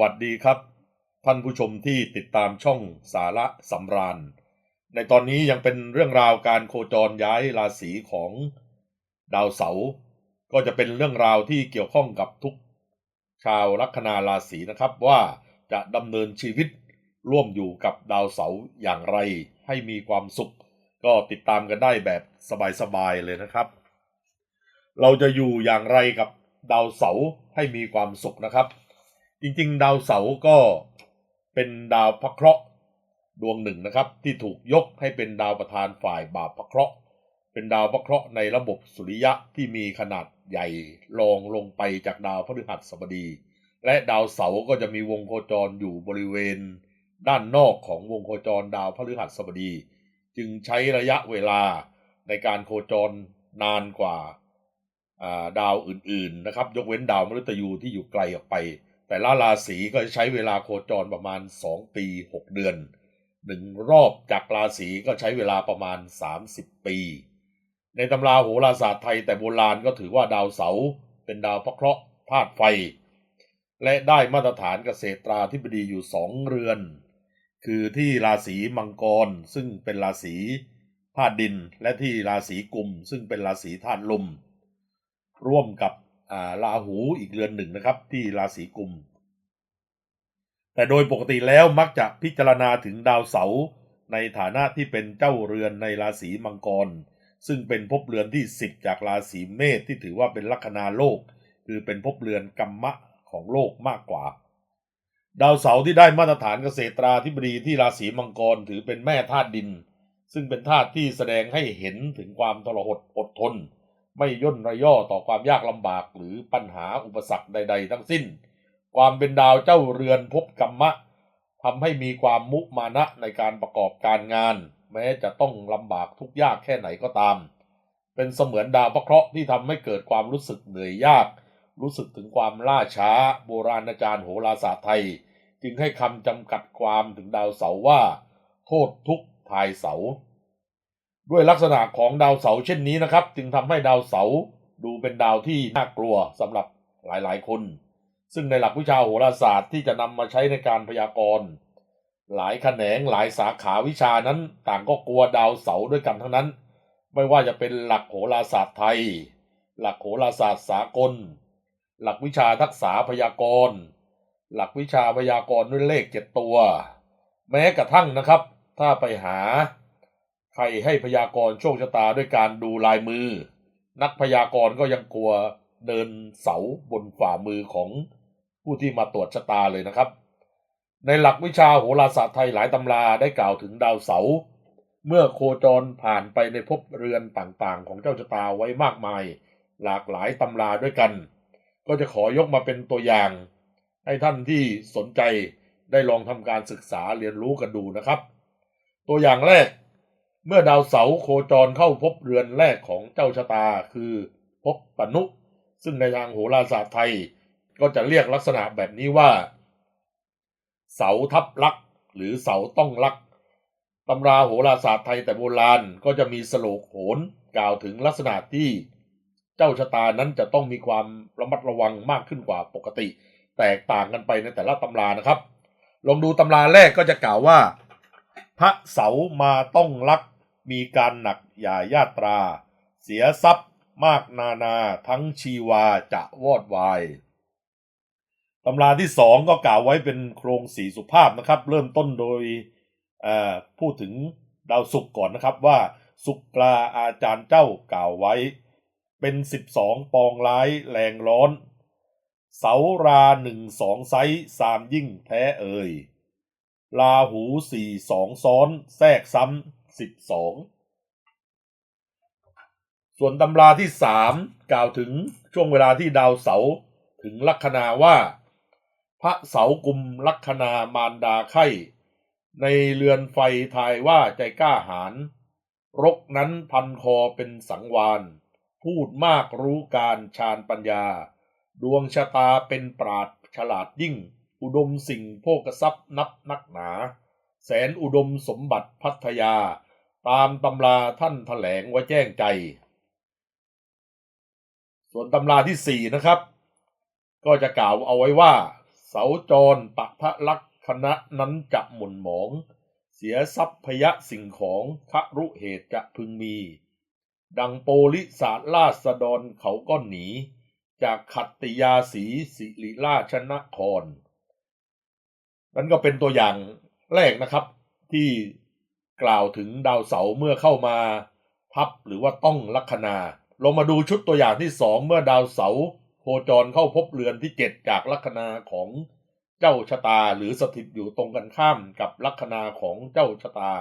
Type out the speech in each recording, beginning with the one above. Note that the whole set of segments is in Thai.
วัสดีครับ ท่านผู้ชมที่ติดตามช่องสาระสำราญ ในตอนนี้ยังเป็นเรื่องราวการโคจรย้ายราศีของดาวเสาร์ก็จะเป็นเรื่องราวที่เกี่ยวข้องกับทุกชาวลัคนาราศีนะครับว่าจะดำเนินชีวิตร่วมอยู่กับดาวเสาร์อย่างไรให้มีความสุข ก็ติดตามกันได้แบบสบายๆเลยนะครับ เราจะอยู่อย่างไรกับดาวเสาร์ให้มีความสุขนะครับ จริงๆ ดาวเสาร์ก็เป็นดาวพระเคราะห์ดวงหนึ่งนะครับ ที่ถูกยกให้เป็นดาวประธานฝ่ายบาปพระเคราะห์เป็นดาวพระเคราะห์ในระบบสุริยะที่มีขนาดใหญ่รองลงไปจากดาวพฤหัสบดี และดาวเสาร์ก็จะมีวงโคจรอยู่บริเวณ ด้านนอกของวงโคจรดาวพฤหัสบดี จึงใช้ระยะเวลาในการโคจรนานกว่าอ่าดาวอื่นๆนะครับ ยกเว้นดาวมฤตยูที่อยู่ไกลออกไป แต่ละราศีก็ใช้เวลาโคจรประมาณ 2 ปี 6 เดือนหนึ่งรอบจากราศีก็ใช้เวลาประมาณ 30 ปี ในตำราโหราศาสตร์ไทยแต่โบราณก็ถือว่าดาวเสาร์เป็นดาวพระเคราะห์ธาตุไฟ และได้มาตรฐานเกษตราธิบดีอยู่สองเรือน คือที่ราศีมังกรซึ่งเป็นราศีธาตุดิน และที่ราศีกุม ซึ่งเป็นราศีธาตุลม ร่วมกับ ราหูอีกเรือนหนึ่งนะครับ ที่ราศีกุม แต่โดยปกติแล้วมักจะพิจารณาถึงดาวเสาร์ในฐานะที่เป็นเจ้าเรือนในราศีมังกร ซึ่งเป็นภพเรือนที่10จากราศีเมษที่ถือว่าเป็นลัคนาโลก คือเป็นภพเรือนกัมมะของโลกมากกว่า ดาวเสาร์ที่ได้มาตรฐานเกษตราธิบดีที่ราศีมังกรถือเป็นแม่ธาตุดิน ซึ่งเป็นธาตุที่แสดงให้เห็นถึงความทรหดอดทน ไม่ย่นระย่อต่อความยากลำบากหรือปัญหาอุปสรรคใด ๆ ทั้งสิ้น ความเป็นดาวเจ้าเรือนภพกัมมะทำให้มีความมุมานะในการประกอบการงาน แม้จะต้องลำบากทุกยากแค่ไหนก็ตาม เป็นเสมือนดาวพระเคราะห์ที่ทำให้เกิดความรู้สึกเหนื่อยยาก รู้สึกถึงความล่าช้า โบราณอาจารย์โหราศาสตร์ไทย จึงให้คำจำกัดความถึงดาวเสาว่า โทษทุกทายเสา ด้วยลักษณะของดาวเสาร์เช่นนี้นะครับ จึงทำให้ดาวเสาร์ดูเป็นดาวที่น่ากลัวสำหรับหลายๆ คน ซึ่งในหลักวิชาโหราศาสตร์ที่จะนำมาใช้ในการพยากรณ์หลายแขนงหลายสาขาวิชานั้น ต่างก็กลัวดาวเสาร์ด้วยกันทั้งนั้น ไม่ว่าจะเป็นหลักโหราศาสตร์ไทย หลักโหราศาสตร์สากล หลักวิชาทักษะพยากรณ์หลักวิชาพยากรณ์ด้วยเลขเจ็ดตัว แม้กระทั่งนะครับ ถ้าไปหา ใครให้พยากรณ์โชคชะตาด้วยการดูลายมือ นักพยากรณ์ก็ยังกลัวเดินเสาบนฝ่ามือของผู้ที่มาตรวจชะตาเลยนะครับ ในหลักวิชาโหราศาสตร์ไทยหลายตำราได้กล่าวถึงดาวเสา เมื่อโคจรผ่านไปในภพเรือนต่างๆ ของเจ้าชะตาไว้มากมาย หลากหลายตำราด้วยกัน ก็จะขอยกมาเป็นตัวอย่าง ให้ท่านที่สนใจได้ลองทำการศึกษาเรียนรู้กันดูนะครับ ตัวอย่างแรก เมื่อดาวเสาร์โคจรเข้าพบเรือนแรกของเจ้าชะตาคือพบปนุ ซึ่งในทางโหราศาสตร์ไทย ก็จะเรียกลักษณะแบบนี้ว่า เสาทับลัก หรือเสาต้องลักตำราโหราศาสตร์ไทยแต่โบราณก็จะมีสโลกโหนกล่าวถึงลักษณะที่ เจ้าชะตานั้นจะต้องมีความระมัดระวังมากขึ้นกว่าปกติ แตกต่างกันไปในแต่ละตำรานะครับ ลองดูตำราแรกก็จะกล่าวว่า พระเสามาต้องลัก มีการหนักอย่าญาตรา เสียทรัพย์มากนานาทั้งชีวาจะวอดวายตำราที่สองก็กล่าวไว้เป็นโครงสีสุภาพนะครับ เริ่มต้นโดยพูดถึงดาวศุกร์ก่อนนะครับว่าสุกลาอาจารย์เจ้ากล่าวไว้ เป็นสิบสองปองร้ายแรงร้อน เสาราหนึ่งสองไซส์สามยิ่งแท้เอ่ยลาหูสี่สองซ้อนแทรกซ้ำ สิบสองส่วนตำราที่สามกล่าวถึงช่วงเวลาที่ดาวเสาร์ถึงลัคนาว่า พระเสากุมลัคนามารดาไข่ในเรือนไฟทายว่าใจกล้าหาญรกนั้นพันคอเป็นสังวานพูดมากรู้การชาญปัญญา ดวงชะตาเป็นปราดฉลาดยิ่ง อุดมสิ่งโภกทรัพย์นับนักหนา แสนอุดมสมบัติพัทยา ตามตำราท่านแถลงไว้แจ้งใจ ส่วนตำราที่สี่นะครับ ก็จะกล่าวเอาไว้ว่า เสาจรปะพระลักษณะนั้นจะหม่นหมอง เสียทรัพยะสิ่งของครุเหตุจะพึงมี ดังโปลิสาราษฎรเขาก็หนี จากขัตติยาสีสิริราชนครนั่นก็เป็นตัวอย่าง แรกนะครับที่กล่าวถึงดาวเสาร์เมื่อเข้ามาทับหรือว่าต้องลัคนาลงมาดูชุดตัวอย่างที่สองเมื่อดาวเสาร์โคจรเข้าพบเรือนที่เจ็ดจากลัคนาของเจ้าชะตา หรือสถิตอยู่ตรงกันข้ามกับลัคนาของเจ้าชะตา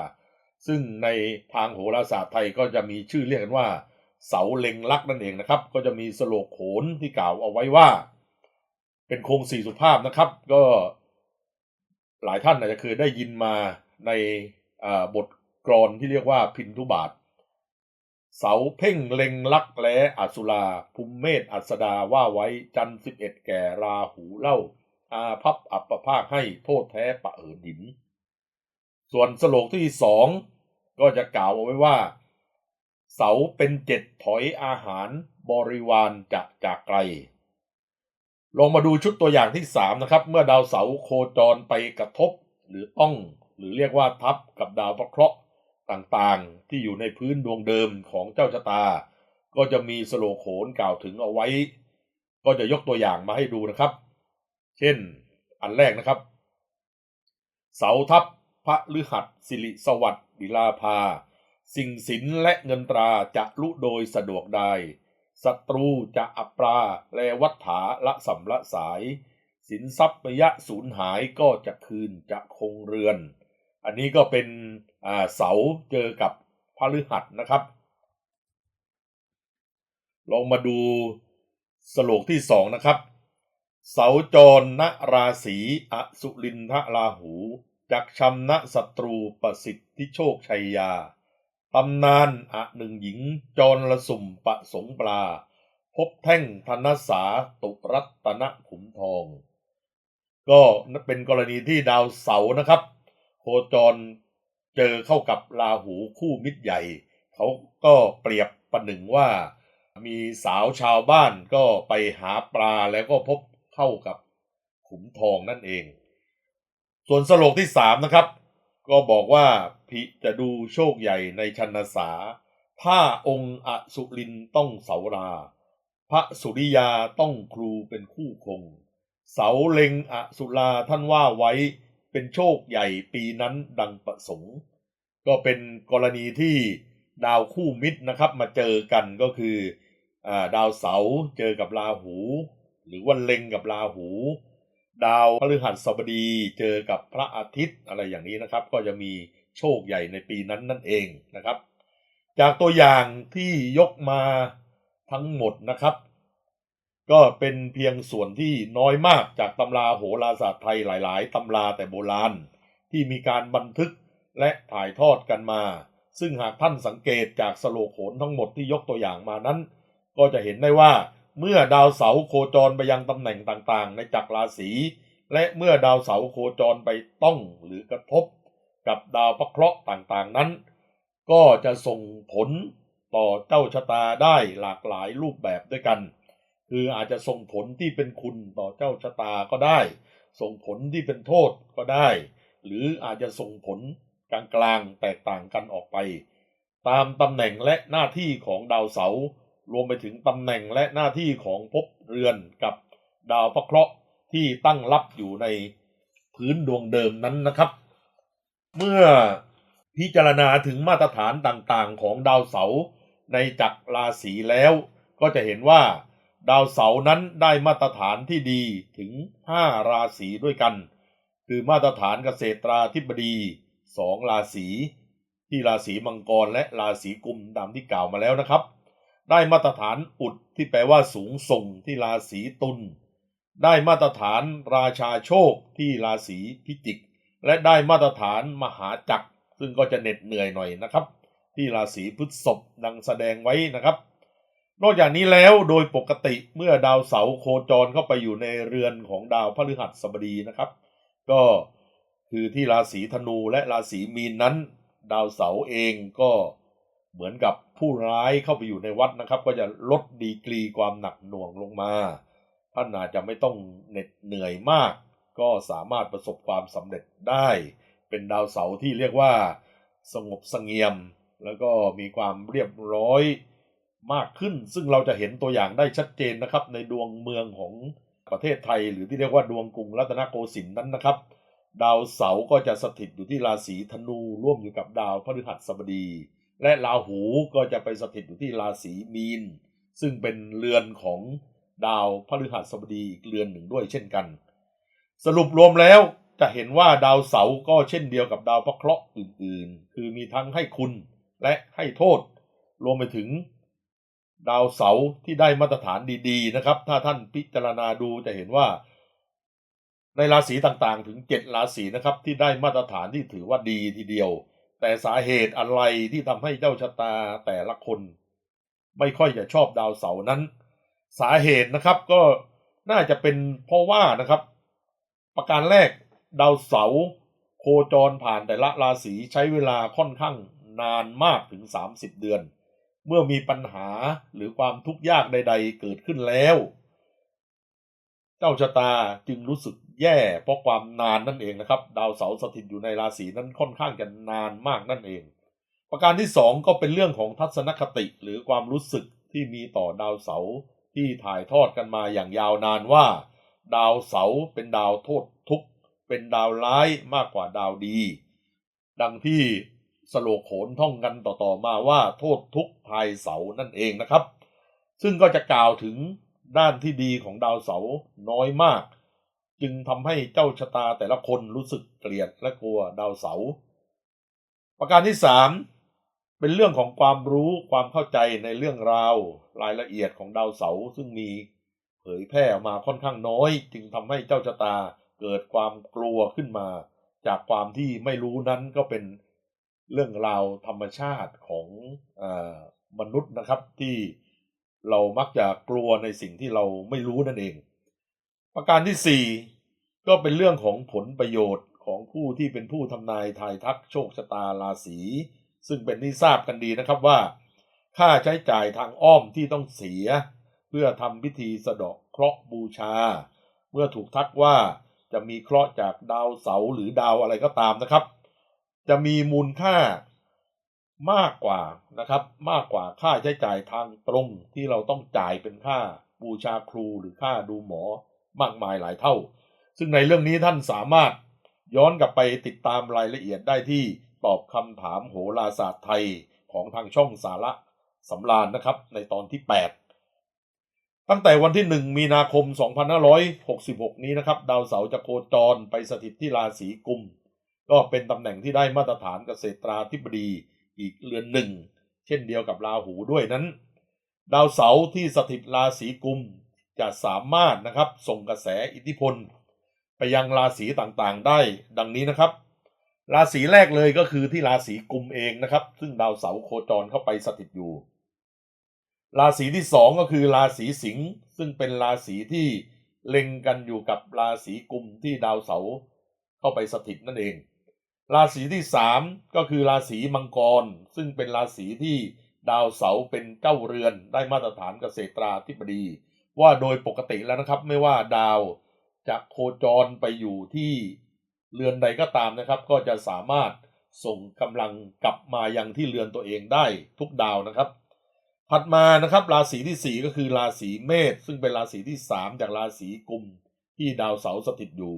ซึ่งในทางโหราศาสตร์ไทยก็จะมีชื่อเรียกกันว่า เสาเล็งลักนั่นเองนะครับ ก็จะมีสโลกโขนที่กล่าวเอาไว้ว่า เป็นโครงสี่สุภาพนะครับ ก็ หลายท่านอาจจะเคยได้ยินมาในบทกรอนที่เรียกว่าพินทุบาท เสาเพ่งเล็งลักแลอัสุราภูมิเมธอัสดาว่าไว้จันสิบเอ็ดแก่ราหูเล่า อาพับอัปปภาคให้โทษแท้ปะเอิดหิน ส่วนสโลกที่สองก็จะกล่าวเอาไว้ว่า เสาเป็นเจ็ดถอยอาหารบริวารจะจากไกล ลงมาดูชุดตัวอย่างที่สามนะครับ เมื่อดาวเสาโคจรไปกระทบหรือต้อง หรือเรียกว่าทับกับดาวพระเคราะห์ต่างๆ ที่อยู่ในพื้นดวงเดิมของเจ้าชะตา ก็จะมีสโลโขนกล่าวถึงเอาไว้ ก็จะยกตัวอย่างมาให้ดูนะครับ เช่น อันแรกนะครับ เสาทับพระฤหัสสิริสวัสดิ์ดิลาภา สิ่งสินและเงินตราจะลุโดยสะดวกได้ ศัตรูจะอัปราแลวัฏฐาละสัมละสาย สินทรัพย์ยะสูญหายก็จะคืนจะคงเรือน อันนี้ก็เป็นเสาเจอกับพฤหัสนะครับ ลองมาดูสโลกที่สองนะครับ เสาจรณราศีอสุลินทราหู จักชำนะศัตรูประสิทธิโชคชัยยา ตำนานอะหนึ่งหญิงจรละสุ่มปะสงปลา พบแท่งธนสาตุรัตนขุมทอง ก็เป็นกรณีที่ดาวเสาร์นะครับ โคจรเจอเข้ากับราหูคู่มิตรใหญ่ เขาก็เปรียบประหนึ่งว่า มีสาวชาวบ้านก็ไปหาปลาแล้วก็พบเข้ากับขุมทองนั่นเอง ส่วนสโลกที่สามนะครับ ก็บอกว่าพิจะดูโชคใหญ่ในชันสาผ้าองค์อสุรินต้องเสารา พระสุริยาต้องครูเป็นคู่คง เสาเล็งอสุราท่านว่าไว้เป็นโชคใหญ่ปีนั้นดังประสงค์ ก็เป็นกรณีที่ดาวคู่มิตรนะครับมาเจอกันก็คืออดาวเสาเจอกับราหู หรือว่าเล็งกับราหู ดาวพฤหัสบดีเจอกับพระอาทิตย์อะไรอย่างนี้นะครับ ก็จะมีโชคใหญ่ในปีนั้นนั่นเองนะครับ จากตัวอย่างที่ยกมาทั้งหมดนะครับ ก็เป็นเพียงส่วนที่น้อยมากจากตำราโหราศาสตร์ไทยหลาย ๆตำราแต่โบราณ ที่มีการบันทึกและถ่ายทอดกันมา ซึ่งหากท่านสังเกตจากสโลโขนทั้งหมดที่ยกตัวอย่างมานั้น ก็จะเห็นได้ว่า เมื่อดาวเสาร์โคจรไปยังตำแหน่งต่างๆ ในจักรราศีและเมื่อดาวเสาร์โคจรไปต้องหรือกระทบกับดาวพระเคราะห์ต่างๆนั้น ก็จะส่งผลต่อเจ้าชะตาได้หลากหลายรูปแบบด้วยกัน คืออาจจะส่งผลที่เป็นคุณต่อเจ้าชะตาก็ได้ ส่งผลที่เป็นโทษก็ได้ หรืออาจจะส่งผลกลางๆแตกต่างกันออกไป ตามตำแหน่งและหน้าที่ของดาวเสาร์ รวมไปถึงตำแหน่งและหน้าที่ของภพเรือนกับดาวพระเคราะห์ที่ตั้งรับอยู่ในพื้นดวงเดิมนั้นนะครับ เมื่อพิจารณาถึงมาตรฐานต่างๆ ของดาวเสาร์ในจักรราศีแล้ว ก็จะเห็นว่า ดาวเสาร์นั้นได้มาตรฐานที่ดีถึง 5 ราศีด้วยกัน คือมาตรฐานเกษตราธิบดี2ราศีที่ราศีมังกรและราศีกุมตามที่กล่าวมาแล้วนะครับ ได้มาตรฐานอุดที่แปลว่าสูงส่งที่ราศีตุลได้มาตรฐานราชาโชคที่ราศีพิจิก และได้มาตรฐานมหาจักร ซึ่งก็จะเหน็ดเหนื่อยหน่อยนะครับ ที่ราศีพฤษภดังแสดงไว้นะครับ นอกจากนี้แล้วโดยปกติเมื่อดาวเสาโคจรเข้าไปอยู่ในเรือนของดาวพฤหัสบดีนะครับ ก็คือที่ราศีธนูและราศีมีนนั้น ดาวเสาเองก็ เหมือนกับผู้ร้ายเข้าไปอยู่ในวัดนะครับ ก็จะลดดีกรีความหนักหน่วงลงมา ท่านอาจจะไม่ต้องเหน็ดเหนื่อยมาก ก็สามารถประสบความสำเร็จได้ เป็นดาวเสาร์ที่เรียกว่า สงบสงเงียม แล้วก็มีความเรียบร้อยมากขึ้น ซึ่งเราจะเห็นตัวอย่างได้ชัดเจนนะครับ ในดวงเมืองของประเทศไทย หรือที่เรียกว่าดวงกรุงรัตนโกสินทร์นั้นนะครับ ดาวเสาร์ก็จะสถิตอยู่ที่ราศีธนูร่วมอยู่กับดาวพฤหัสบดี และราหูก็จะไปสถิตอยู่ที่ราศีมีน ซึ่งเป็นเรือนของดาวพฤหัสบดีอีกเรือนหนึ่งด้วยเช่นกัน สรุปรวมแล้วจะเห็นว่าดาวเสาร์ก็เช่นเดียวกับดาวพระเคราะห์อื่นๆ คือมีทั้งให้คุณและให้โทษ รวมไปถึง ดาวเสาร์ที่ได้มาตรฐานดีๆนะครับ ถ้าท่านพิจารณาดูจะเห็นว่า ในราศีต่างๆ ถึงเจ็ดราศีนะครับที่ได้มาตรฐานที่ถือว่าดีทีเดียว แต่สาเหตุอะไรที่ทำให้เจ้าชะตาแต่ละคน ไม่ค่อยจะชอบดาวเสาร์นั้น สาเหตุนะครับก็น่าจะเป็นเพราะว่านะครับ ประการแรกดาวเสาร์โคจรผ่านแต่ละราศีใช้เวลาค่อนข้างนานมากถึง 30 เดือน เมื่อมีปัญหาหรือความทุกข์ยากใด ๆ เกิดขึ้นแล้ว เจ้าชะตาจึงรู้สึก แย่เพราะความนานนั่นเองนะครับ ดาวเสาร์สถิตอยู่ในราศีนั้นค่อนข้างจะนานมากนั่นเอง ประการที่สองก็เป็นเรื่องของทัศนคติหรือความรู้สึกที่มีต่อดาวเสาร์ที่ถ่ายทอดกันมาอย่างยาวนานว่า ดาวเสาร์เป็นดาวโทษทุกข์เป็นดาวร้ายมากกว่าดาวดี ดังที่สโลโขนท่องกันต่อๆมาว่าโทษทุกข์ภายเสาร์นั่นเองนะครับ ซึ่งก็จะกล่าวถึงด้านที่ดีของดาวเสาร์น้อยมาก จึงทำให้เจ้าชะตาแต่ละคนรู้สึกเกลียดและกลัวดาวเสาร์ประการที่สามเป็นเรื่องของความรู้ความเข้าใจในเรื่องราว รายละเอียดของดาวเสาร์ซึ่งมีเผยแพร่ออกมาค่อนข้างน้อย จึงทำให้เจ้าชะตาเกิดความกลัวขึ้นมา จากความที่ไม่รู้นั้นก็เป็นเรื่องราวธรรมชาติของอมนุษย์นะครับที่เรามักจะกลัวในสิ่งที่เราไม่รู้นั่นเอง ประการที่สี่ก็เป็นเรื่องของผลประโยชน์ของผู้ที่เป็นผู้ทำนายทายทักโชคชะตาราศีซึ่งเป็นที่ทราบกันดีนะครับว่า ค่าใช้จ่ายทางอ้อมที่ต้องเสีย เพื่อทำพิธีสะเดาะเคราะห์บูชา เมื่อถูกทักว่าจะมีเคราะห์จากดาวเสาร์หรือดาวอะไรก็ตามนะครับ จะมีมูลค่ามากกว่านะครับ มากกว่าค่าใช้จ่ายทางตรงที่เราต้องจ่ายเป็นค่าบูชาครูหรือค่าดูหมอ มากมายหลายเท่า ซึ่งในเรื่องนี้ท่านสามารถย้อนกลับไปติดตามรายละเอียดได้ที่ตอบคำถามโหราศาสตร์ไทยของทางช่องสาระสำราญนะครับ ในตอนที่ 8 ตั้งแต่วันที่ 1 มีนาคม 2566 นี้นะครับ ดาวเสาร์จะโคจรไปสถิตที่ราศีกุม ก็เป็นตำแหน่งที่ได้มาตรฐานเกษตราธิบดีอีกเรือนหนึ่ง เช่นเดียวกับราหูด้วยนั้น ดาวเสาร์ที่สถิตราศีกุม จะสามารถนะครับส่งกระแสอิทธิพล ไปยังราศีต่างๆ ได้ดังนี้นะครับ ราศีแรกเลยก็คือที่ราศีกุมเองนะครับ ซึ่งดาวเสาร์โคจรเข้าไปสถิตอยู่ ราศีที่สองก็คือราศีสิงห์ซึ่งเป็นราศีที่เล็งกันอยู่กับราศีกุมที่ดาวเสาร์เข้าไปสถิตนั่นเอง ราศีที่สามก็คือราศีมังกร ซึ่งเป็นราศีที่ดาวเสาร์เป็นเจ้าเรือนได้มาตรฐานเกษตราธิบดี ว่าโดยปกติแล้วนะครับ ไม่ว่าดาวจะโคจรไปอยู่ที่เรือนใดก็ตามนะครับ ก็จะสามารถส่งกำลังกลับมายังที่เรือนตัวเองได้ทุกดาวนะครับ ถัดมานะครับราศีที่ 4 ก็คือราศีเมษซึ่งเป็นราศีที่ 3 จากราศีกุมที่ดาวเสาร์สถิตอยู่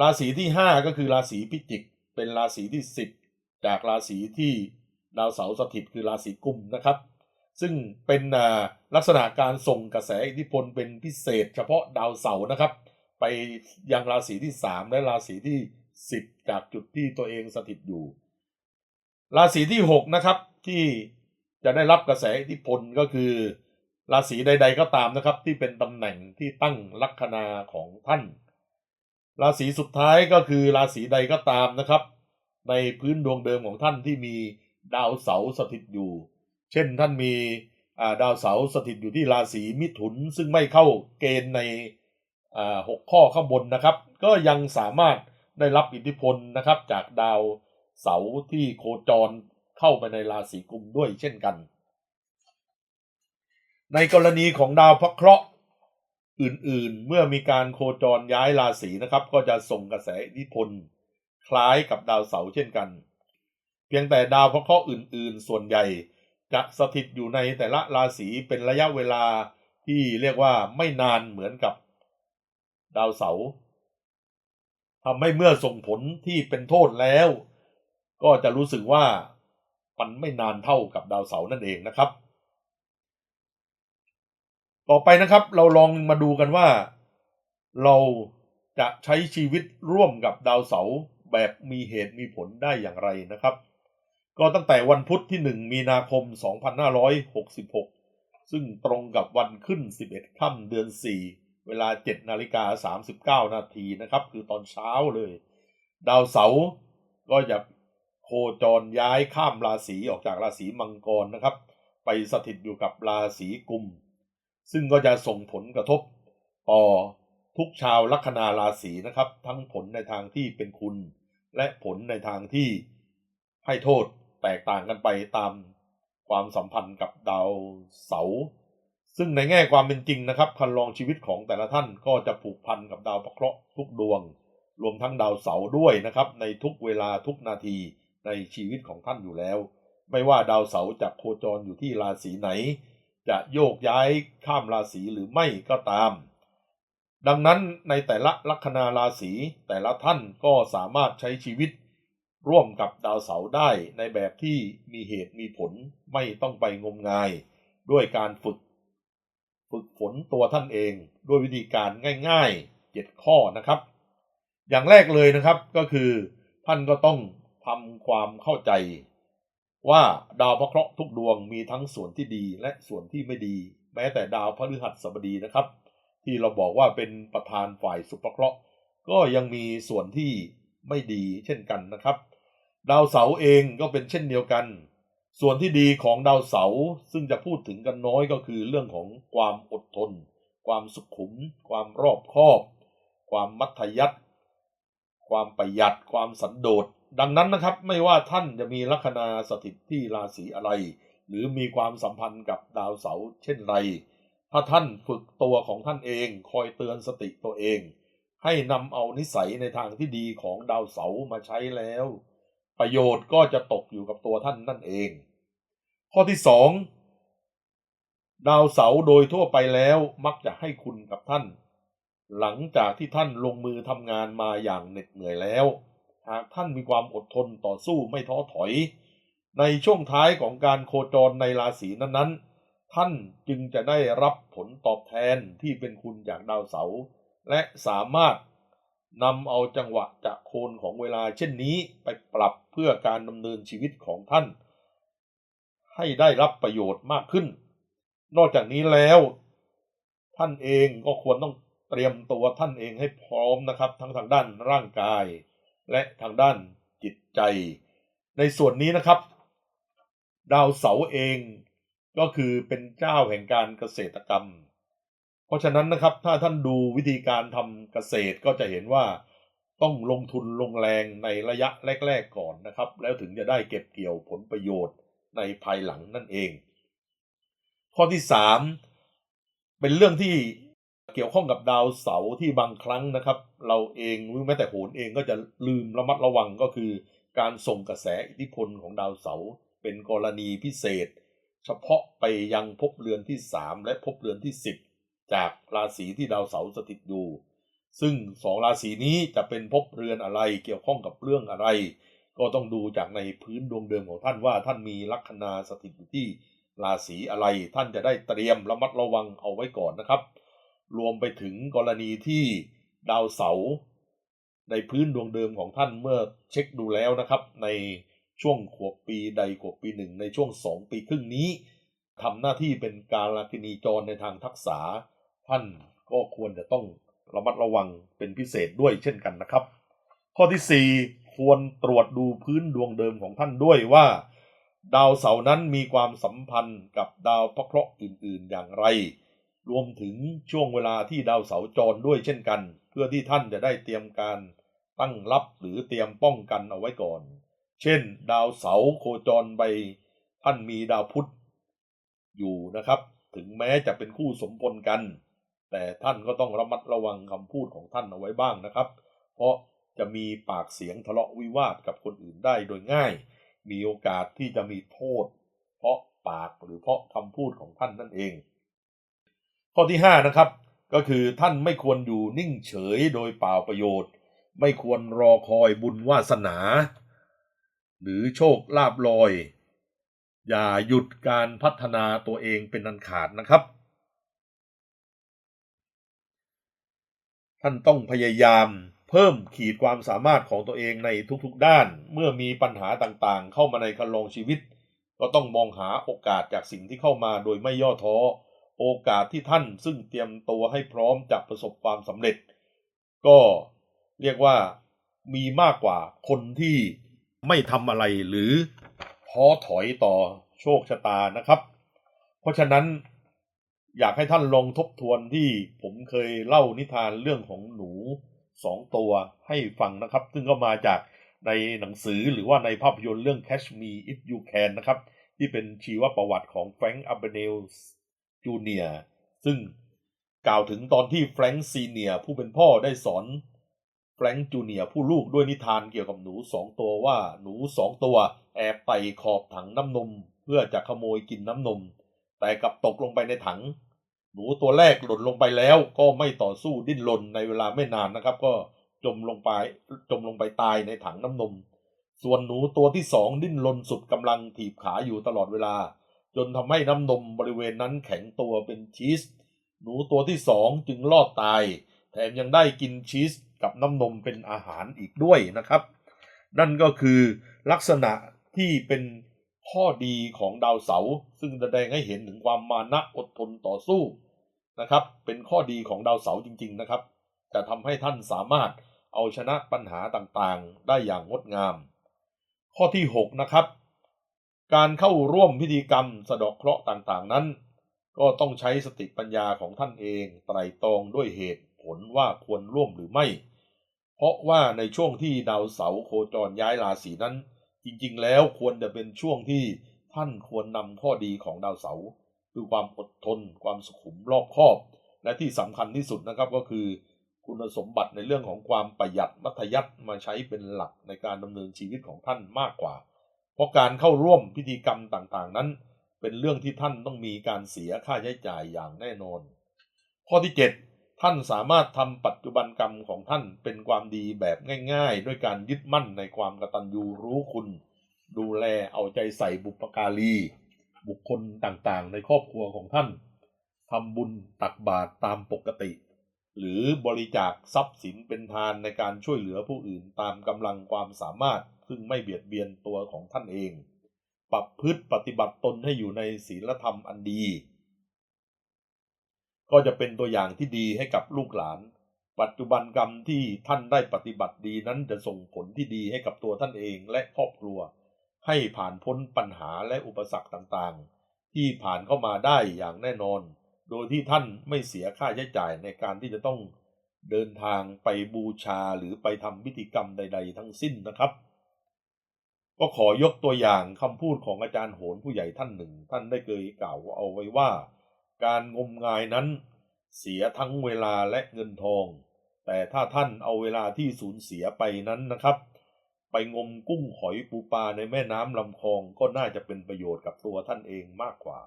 ราศีที่ 5 ก็คือราศีพิจิก เป็นราศีที่ 10 จากราศีที่ดาวเสาร์สถิตคือราศีกุมนะครับ ซึ่งเป็นลักษณะการส่งกระแสอิทธิพลเป็นพิเศษ เฉพาะดาวเสาร์นะครับ ไปยังราศีที่ 3 และราศีที่ 10 จากจุดที่ตัวเองสถิตอยู่ ราศีที่ 6 นะครับที่จะได้รับกระแสอิทธิพลก็คือ ราศีใด ๆ ก็ตามนะครับ ที่เป็นตำแหน่งที่ตั้งลัคนาของท่าน ราศีสุดท้ายก็คือราศีใดก็ตามนะครับ ในพื้นดวงเดิมของท่านที่มีดาวเสาร์สถิตอยู่ เช่นท่านมีดาวเสาร์สถิตอยู่ที่ราศีมิถุน ซึ่งไม่เข้าเกณฑ์ในหกข้อข้างบนนะครับ ก็ยังสามารถได้รับอิทธิพลนะครับ จากดาวเสาร์ที่โคจรเข้าไปในราศีกุมด้วยเช่นกัน ในกรณีของดาวพระเคราะห์อื่นๆ เมื่อมีการโคจรย้ายราศีนะครับ ก็จะส่งกระแสอิทธิพล คล้ายกับดาวเสาร์เช่นกัน เพียงแต่ดาวพระเคราะห์อื่น ๆ ส่วนใหญ่ จะสถิตอยู่ในแต่ละราศีเป็นระยะเวลาที่เรียกว่าไม่นานเหมือนกับดาวเสาร์ทำให้เมื่อส่งผลที่เป็นโทษแล้ว ก็จะรู้สึกว่ามันไม่นานเท่ากับดาวเสาร์นั่นเองนะครับ ต่อไปนะครับเราลองมาดูกันว่า เราจะใช้ชีวิตร่วมกับดาวเสาร์แบบมีเหตุมีผลได้อย่างไรนะครับ ก็ตั้งแต่วันพุธที่ 1 มีนาคม 2566 ซึ่งตรงกับวันขึ้น 11 ค่ำเดือน 4 เวลา 7 นาฬิกา 39 นาทีนะครับ คือตอนเช้าเลย ดาวเสาร์ก็จะโคจรย้ายข้ามราศีออกจากราศีมังกรนะครับ ไปสถิตอยู่กับราศีกุม ซึ่งก็จะส่งผลกระทบต่อทุกชาวลัคนาราศีนะครับ ทั้งผลในทางที่เป็นคุณ และผลในทางที่ให้โทษ แตกต่างกันไปตามความสัมพันธ์กับดาวเสาร์ซึ่งในแง่ความเป็นจริงนะครับคันลองชีวิตของแต่ละท่านก็จะผูกพันกับดาวพระเคราะห์ทุกดวง รวมทั้งดาวเสาร์ด้วยนะครับ ในทุกเวลาทุกนาทีในชีวิตของท่านอยู่แล้ว ไม่ว่าดาวเสาร์จะโคจรอยู่ที่ราศีไหน จะโยกย้ายข้ามราศีหรือไม่ก็ตาม ดังนั้นในแต่ละลัคนาราศีแต่ละท่านก็สามารถใช้ชีวิต ร่วมกับดาวเสาร์ได้ในแบบที่มีเหตุมีผลไม่ต้องไปงมงาย ด้วยการฝึก ฝึกฝนตัวท่านเองด้วยวิธีการง่ายๆเจ็ดข้อนะครับ อย่างแรกเลยนะครับก็คือ ท่านก็ต้องทำความเข้าใจ ว่าดาวพระเคราะห์ทุกดวงมีทั้งส่วนที่ดีและส่วนที่ไม่ดี แม้แต่ดาวพฤหัสบดีนะครับ ที่เราบอกว่าเป็นประธานฝ่ายสุภเคราะห์ ก็ยังมีส่วนที่ไม่ดีเช่นกันนะครับ ดาวเสาร์เองก็เป็นเช่นเดียวกัน ส่วนที่ดีของดาวเสาร์ซึ่งจะพูดถึงกันน้อยก็คือเรื่องของความอดทน ความสุขุม ความรอบคอบ ความมัธยัติความประหยัดความสันโดษดังนั้นนะครับไม่ว่าท่านจะมีลัคนาสถิตที่ราศีอะไร หรือมีความสัมพันธ์กับดาวเสาร์เช่นไร ถ้าท่านฝึกตัวของท่านเองคอยเตือนสติตัวเอง ให้นำเอานิสัยในทางที่ดีของดาวเสาร์มาใช้แล้ว ประโยชน์ก็จะตกอยู่กับตัวท่านนั่นเอง ข้อที่สองดาวเสาร์โดยทั่วไปแล้วมักจะให้คุณกับท่าน หลังจากที่ท่านลงมือทำงานมาอย่างเหน็ดเหนื่อยแล้ว หากท่านมีความอดทนต่อสู้ไม่ท้อถอย ในช่วงท้ายของการโคจรในราศีนั้นๆ ท่านจึงจะได้รับผลตอบแทนที่เป็นคุณจากดาวเสาร์และสามารถ นำเอาจังหวะจากโคนของเวลาเช่นนี้ไปปรับเพื่อการดำเนินชีวิตของท่าน ให้ได้รับประโยชน์มากขึ้น นอกจากนี้แล้ว ท่านเองก็ควรต้องเตรียมตัวท่านเองให้พร้อมนะครับ ทั้งทางด้านร่างกาย และทางด้านจิตใจ ในส่วนนี้นะครับ ดาวเสาเองก็คือเป็นเจ้าแห่งการเกษตรกรรม ราะฉะนั้นนะครับถ้าท่านดูวิธีการทำเกษตรก็จะเห็นว่าต้องลงทุนลงแรงในระยะแรก ๆก่อนนะครับ แล้วถึงจะได้เก็บเกี่ยวผลประโยชน์ในภายหลังนั่นเอง ข้อที่สามเป็นเรื่องที่เกี่ยวข้องกับดาวเสาร์ที่บางครั้งนะครับ เราเองหรือแม้แต่โหนเองก็จะลืมระมัดระวังก็คือ การส่งกระแสอิทธิพลของดาวเสาร์เป็นกรณีพิเศษ เฉพาะไปยังภพเรือนที่สามและภพเรือนที่สิบ จากราศีที่ดาวเสาร์สถิตอยู่ ซึ่งสองราศีนี้จะเป็นภพเรือนอะไรเกี่ยวข้องกับเรื่องอะไร ก็ต้องดูจากในพื้นดวงเดิมของท่านว่าท่านมีลัคนาสถิตอยู่ที่ราศีอะไร ท่านจะได้เตรียมระมัดระวังเอาไว้ก่อนนะครับ รวมไปถึงกรณีที่ดาวเสาร์ในพื้นดวงเดิมของท่านเมื่อเช็คดูแล้วนะครับ ในช่วงขวบปีใดขวบปีหนึ่งในช่วงสองปีครึ่งนี้ทำหน้าที่เป็นการลากินีจรในทางทักษะ ท่านก็ควรจะต้องระมัดระวังเป็นพิเศษด้วยเช่นกันนะครับ ข้อที่ 4 ควรตรวจดูพื้นดวงเดิมของท่านด้วยว่า ดาวเสาร์นั้นมีความสัมพันธ์กับดาวพระเคราะห์อื่น ๆ อย่างไร รวมถึงช่วงเวลาที่ดาวเสาร์จรด้วยเช่นกัน เพื่อที่ท่านจะได้เตรียมการตั้งรับหรือเตรียมป้องกันเอาไว้ก่อน เช่น ดาวเสาร์โคจรไปท่านมีดาวพุธอยู่นะครับ ถึงแม้จะเป็นคู่สมพลกัน แต่ท่านก็ต้องระมัดระวังคำพูดของท่านเอาไว้บ้างนะครับ เพราะจะมีปากเสียงทะเลาะวิวาทกับคนอื่นได้โดยง่าย มีโอกาสที่จะมีโทษ เพราะปากหรือเพราะคำพูดของท่านนั่นเอง ข้อที่5นะครับก็คือท่านไม่ควรอยู่นิ่งเฉยโดยเปล่าประโยชน์ ไม่ควรรอคอยบุญวาสนา หรือโชคลาภลอย อย่าหยุดการพัฒนาตัวเองเป็นอันขาดนะครับ ท่านต้องพยายามเพิ่มขีดความสามารถของตัวเองในทุกๆด้าน เมื่อมีปัญหาต่างๆ เข้ามาในคันลองชีวิต ก็ต้องมองหาโอกาสจากสิ่งที่เข้ามาโดยไม่ย่อท้อ โอกาสที่ท่านซึ่งเตรียมตัวให้พร้อมจะประสบความสำเร็จ ก็เรียกว่ามีมากกว่าคนที่ไม่ทำอะไรหรือท้อถอยต่อโชคชะตานะครับ เพราะฉะนั้น อยากให้ท่านลองทบทวนที่ผมเคยเล่านิทานเรื่องของหนูสองตัวให้ฟังนะครับ ซึ่งก็มาจากในหนังสือหรือว่าในภาพยนตร์เรื่อง Catch Me If You Can นะครับ ที่เป็นชีวประวัติของแฟรงค์อับเบเนลจูเนียซึ่งกล่าวถึงตอนที่แฟรงค์ซีเนียผู้เป็นพ่อได้สอนแฟรงค์จูเนียผู้ลูกด้วยนิทานเกี่ยวกับหนูสองตัวว่าหนูสองตัวแอบไต่ขอบถังน้ำนม เพื่อจะขโมยกินน้ำนม แต่กลับตกลงไปในถัง หนูตัวแรกหล่นลงไปแล้ว ก็ไม่ต่อสู้ดิ้นรนในเวลาไม่นานนะครับ ก็จมลงไปจมลงไปตายในถังน้ำนม ส่วนหนูตัวที่สองดิ้นรนสุดกำลังถีบขาอยู่ตลอดเวลา จนทำให้น้ำนมบริเวณนั้นแข็งตัวเป็นชีส หนูตัวที่สองจึงรอดตาย แถมยังได้กินชีสกับน้ำนมเป็นอาหารอีกด้วยนะครับ นั่นก็คือลักษณะที่เป็น ข้อดีของดาวเสาร์ซึ่งแสดงให้เห็นถึงความมานะอดทนต่อสู้นะครับ เป็นข้อดีของดาวเสาร์จริง ๆนะครับ จะทำให้ท่านสามารถเอาชนะปัญหาต่างๆ ได้อย่างงดงาม ข้อที่ 6 นะครับ การเข้าร่วมพิธีกรรมสะดอกเคราะห์ต่างๆนั้น ก็ต้องใช้สติปัญญาของท่านเองไตรตรองด้วยเหตุผลว่าควรร่วมหรือไม่ เพราะว่าในช่วงที่ดาวเสาร์โคจรย้ายราศีนั้น จริงๆ แล้วควรจะเป็นช่วงที่ท่านควรนำข้อดีของดาวเสาร์คือความอดทน ความสุขุมรอบคอบ และที่สำคัญที่สุดนะครับก็คือ คุณสมบัติในเรื่องของความประหยัดมัธยัติมาใช้เป็นหลักในการดำเนินชีวิตของท่านมากกว่า เพราะการเข้าร่วมพิธีกรรมต่างๆ นั้น เป็นเรื่องที่ท่านต้องมีการเสียค่าใช้จ่ายอย่างแน่นอน ข้อที่ 7 ท่านสามารถทำปัจจุบันกรรมของท่านเป็นความดีแบบง่ายๆ ด้วยการยึดมั่นในความกตัญญูรู้คุณ ดูแลเอาใจใส่บุปการี บุคคลต่างๆ ในครอบครัวของท่านทำบุญตักบาตรตามปกติ หรือบริจาคทรัพย์สินเป็นทานในการช่วยเหลือผู้อื่นตามกำลังความสามารถ ซึ่งไม่เบียดเบียนตัวของท่านเอง ปรับพฤติปฏิบัติตนให้อยู่ในศีลธรรมอันดี ก็จะเป็นตัวอย่างที่ดีให้กับลูกหลาน ปัจจุบันกรรมที่ท่านได้ปฏิบัติดีนั้นจะส่งผลที่ดีให้กับตัวท่านเองและครอบครัว ให้ผ่านพ้นปัญหาและอุปสรรคต่างๆ ที่ผ่านเข้ามาได้อย่างแน่นอน โดยที่ท่านไม่เสียค่าใช้จ่ายในการที่จะต้องเดินทางไปบูชาหรือไปทำพิธีกรรมใด ๆ ทั้งสิ้นนะครับ ก็ขอยกตัวอย่างคำพูดของอาจารย์โหนผู้ใหญ่ท่านหนึ่ง ท่านได้เคยกล่าวเอาไว้ว่า การงมงายนั้น เสียทั้งเวลาและเงินทอง แต่ถ้าท่านเอาเวลาที่สูญเสียไปนั้นนะครับ ไปงมกุ้งหอยปูปลาในแม่น้ำลำคลองก็น่าจะเป็นประโยชน์กับตัวท่านเองมากกว่า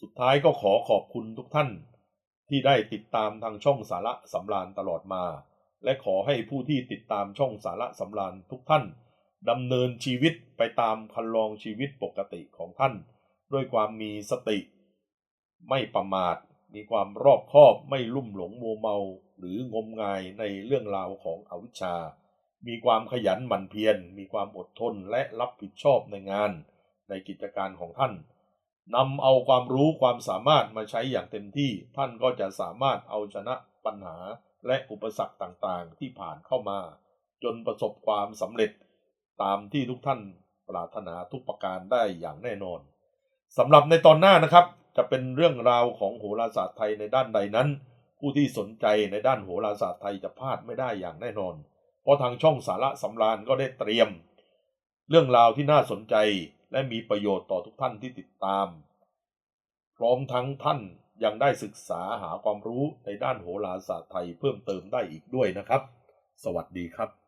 สุดท้ายก็ขอขอบคุณทุกท่าน ที่ได้ติดตามทางช่องสาระสำราญตลอดมา และขอให้ผู้ที่ติดตามช่องสาระสำราญทุกท่านดำเนินชีวิตไปตามคันลองชีวิตปกติของท่าน ด้วยความมีสติ ไม่ประมาท มีความรอบคอบไม่ลุ่มหลงมัวเมา หรืองมงายในเรื่องราวของอวิชชา มีความขยันหมั่นเพียร มีความอดทนและรับผิดชอบในงาน ในกิจการของท่านนำเอาความรู้ความสามารถมาใช้อย่างเต็มที่ ท่านก็จะสามารถเอาชนะปัญหาและอุปสรรคต่างๆ ที่ผ่านเข้ามา จนประสบความสำเร็จ ตามที่ทุกท่านปรารถนาทุกประการได้อย่างแน่นอนสำหรับในตอนหน้านะครับ จะเป็นเรื่องราวของโหราศาสตร์ไทยในด้านใดนั้น ผู้ที่สนใจในด้านโหราศาสตร์ไทยจะพลาดไม่ได้อย่างแน่นอน เพราะทางช่องสาระสำราญก็ได้เตรียม เรื่องราวที่น่าสนใจและมีประโยชน์ต่อทุกท่านที่ติดตาม พร้อมทั้งท่านยังได้ศึกษาหาความรู้ในด้านโหราศาสตร์ไทยเพิ่มเติมได้อีกด้วยนะครับ สวัสดีครับ